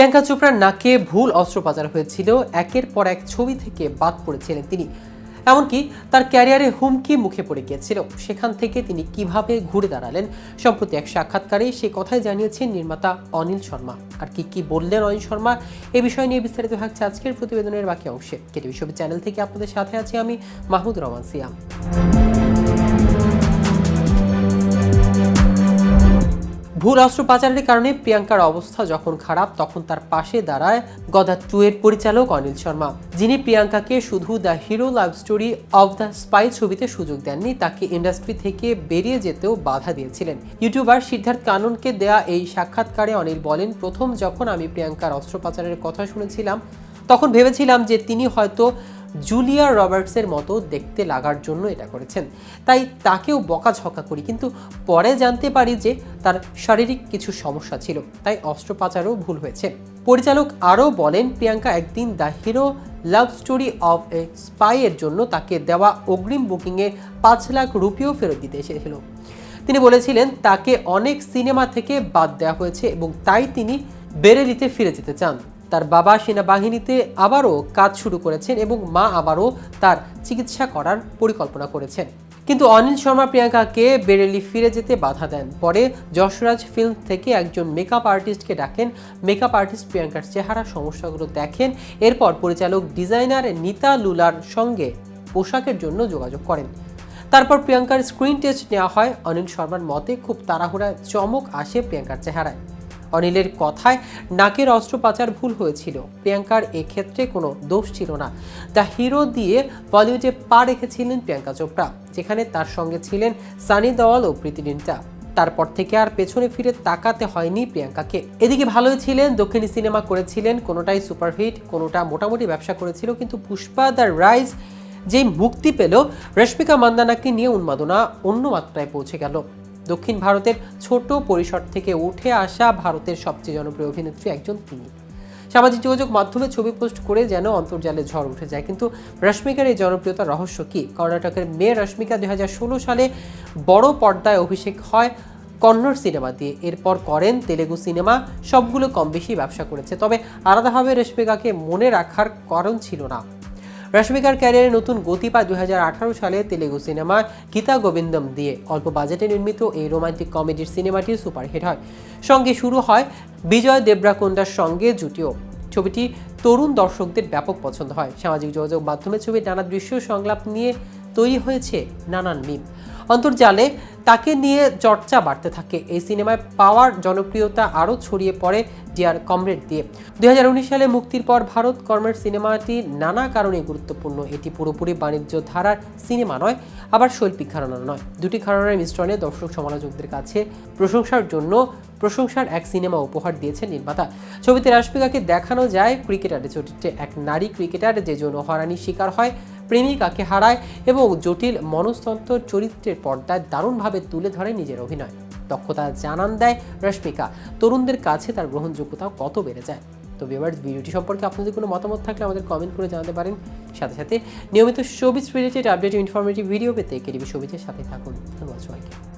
প্রিয়াঙ্কা চোপড়ার নাকে ভুল অস্ত্রোপচার হয়েছিল। একের পর এক ছবি থেকে বাদ পড়েছিলেন তিনি। এমনকি তার ক্যারিয়ারে হুমকি মুখে পড়ে গিয়েছিল। সেখান থেকে তিনি কীভাবে ঘুরে দাঁড়ালেন সম্প্রতি এক সাক্ষাৎকারে সে কথাই জানিয়েছেন নির্মাতা অনিল শর্মা। আর কি কি বললেন অনিল শর্মা, এ বিষয় নিয়ে বিস্তারিত থাকছে আজকের প্রতিবেদনের বাকি অংশে। কেটিভি ছবি চ্যানেল থেকে আপনাদের সাথে আছি আমি মাহমুদ রহমান সিয়াম। ভুল অস্ত্র পাচারের কারণে প্রিয়াঙ্কার অবস্থা যখন খারাপ, তখন তার পাশে দাঁড়ায় গদা টু এর পরিচালক অনিল শর্মা, যিনি প্রিয়াঙ্কাকে শুধু the hero love story of the spy ছবিতে সুযোগ দেননি, তাকে ইন্ডাস্ট্রি থেকে বেরিয়ে যেতেও বাধা দিয়েছিলেন। ইউটিউবার সিদ্ধার্থ কাননকে দেয়া এই সাক্ষাৎকারে অনিল বলেন, প্রথম যখন আমি প্রিয়াঙ্কার অস্ত্র পাচারের কথা শুনেছিলাম, তখন ভেবেছিলাম যে তিনি হয়তো জুলিয়া রবার্টসের মতো দেখতে লাগার জন্য এটা করেছেন। তাই তাকেও বকাঝকা করি, কিন্তু পরে জানতে পারি যে তার শারীরিক কিছু সমস্যা ছিল, তাই অস্ত্রোপচারও ভুল হয়েছে। পরিচালক আরও বলেন, প্রিয়াঙ্কা একদিন the hero love story of a spy এর জন্য তাকে দেওয়া অগ্রিম বুকিংয়ে পাঁচ লাখ রুপিও ফেরত দিতে এসেছিল। তিনি বলেছিলেন, তাকে অনেক সিনেমা থেকে বাদ দেওয়া হয়েছে এবং তাই তিনি বেরেলিতে ফিরে যেতে চান। তার বাবা সেনাবাহিনীতে আবারও কাজ শুরু করেছেন এবং মা আবারও তার চিকিৎসা করার পরিকল্পনা করেছেন। কিন্তু অনিল শর্মা প্রিয়াঙ্কাকে বেরেলি ফিরে যেতে বাধা দেন। পরে যশরাজ ফিল্ম থেকে একজন মেকআপ আর্টিস্টকে ডাকেন। মেকআপ আর্টিস্ট প্রিয়াঙ্কার চেহারা, সমস্যাগুলো দেখেন। এরপর পরিচালক ডিজাইনার নিতা লুলার সঙ্গে পোশাকের জন্য যোগাযোগ করেন। তারপর প্রিয়াঙ্কার স্ক্রিন টেস্ট নেওয়া হয়। অনিল শর্মার মতে খুব তাড়াহুড়ায় চমক আসে প্রিয়াঙ্কার চেহারায়। অনিলের কথায় নাকের অস্ত্রোপাচার ভুল হয়েছিল। প্রিয়াঙ্কার এক্ষেত্রে কোনো দোষ ছিল না। দ্য হিরো দিয়ে বলিউডে পা রেখেছিলেন প্রিয়াঙ্কা চোপড়া, যেখানে তার সঙ্গে ছিলেন সানি দেওয়াল ও প্রীতিডিন্টা তারপর থেকে আর পেছনে ফিরে তাকাতে হয়নি প্রিয়াঙ্কাকে। এদিকে ভালোই ছিলেন, দক্ষিণী সিনেমা করেছিলেন, কোনোটাই সুপারহিট, কোনোটা মোটামুটি ব্যবসা করেছিল, কিন্তু পুষ্পা দ্য রাইজ যেই মুক্তি পেল, রশ্মিকা মান্দানাকে নিয়ে উন্মাদনা অন্য মাত্রায় পৌঁছে গেল। দক্ষিণ ভারতের ছোট পরিসর থেকে উঠে আসা ভারতের সবচেয়ে জনপ্রিয় অভিনেত্রী একজন তিনি। সামাজিক যোগাযোগ মাধ্যমে ছবি পোস্ট করে যেন অন্তর্জালে ঝড় উঠে যায়, কিন্তু রশ্মিকার এই জনপ্রিয়তার রহস্য কী? কর্ণাটকের মেয়ে রশ্মিকা দুই হাজার ষোলো সালে বড় পর্দায় অভিষেক হয় কন্নড় সিনেমা দিয়ে। এরপর করেন তেলেগু সিনেমা, সবগুলো কম বেশি ব্যবসা করেছে। তবে আলাদাভাবে রশ্মিকাকে মনে রাখার কারণ ছিল না। রশ্মিকার ক্যারিয়ারে নতুন গতি পায় দু সালে তেলেগু সিনেমা গীতা গোবিন্দম দিয়ে। অল্প বাজেটে নির্মিত এই রোমান্টিক কমেডির সিনেমাটি সুপারহিট হয়। সঙ্গে শুরু হয় বিজয় দেবরাকোন্ডার সঙ্গে জুটিও। ছবিটি তরুণ দর্শকদের ব্যাপক পছন্দ হয়। সামাজিক যোগাযোগ মাধ্যমে ছবির নানা দৃশ্য সংলাপ নিয়ে তৈরি হয়েছে নানান মিম। অন্তর্জালে তাকে নিয়ে চর্চা বাড়তে থাকে। এই সিনেমায় পাওয়ার জনপ্রিয়তা আরও ছড়িয়ে পড়ে ডিয়ার কমরেড দিয়ে। দুই সালে মুক্তির পর ভারত কর্মের সিনেমাটি নানা কারণে গুরুত্বপূর্ণ। এটি পুরোপুরি বাণিজ্য ধারার সিনেমা নয়, আবার শৈল্পিক ঘরানা নয়। দুটি ঘরানার মিশ্রণে দর্শক, সমালোচকদের কাছে প্রশংসার জন্য প্রশংসার এক সিনেমা উপহার দিয়েছে নির্মাতা। ছবিতে রাশমিকাকে দেখানো যায় ক্রিকেটারের চরিত্রে। এক নারী ক্রিকেটার, যে যৌন হরানির শিকার হয় প্রেমিকাকে হারায় এবং জটিল মনস্তন্ত্র চরিত্রের পর্দায় দারুণভাবে তুলে ধরে নিজের অভিনয়। দক্ষতা জানান দেয় রশ্মিকা। তরুণদের কাছে তার গ্রহণযোগ্যতাও কত বেড়ে যায়? তো ভিউয়ার্স, ভিডিওটি সম্পর্কে আপনাদের কোনো মতামত থাকলে আমাদের কমেন্ট করে জানাতে পারেন। সাথে সাথে নিয়মিত showbiz related update informative video পেতে কেডিবি শোবিজের সাথে থাকুন। ধন্যবাদ সবাইকে।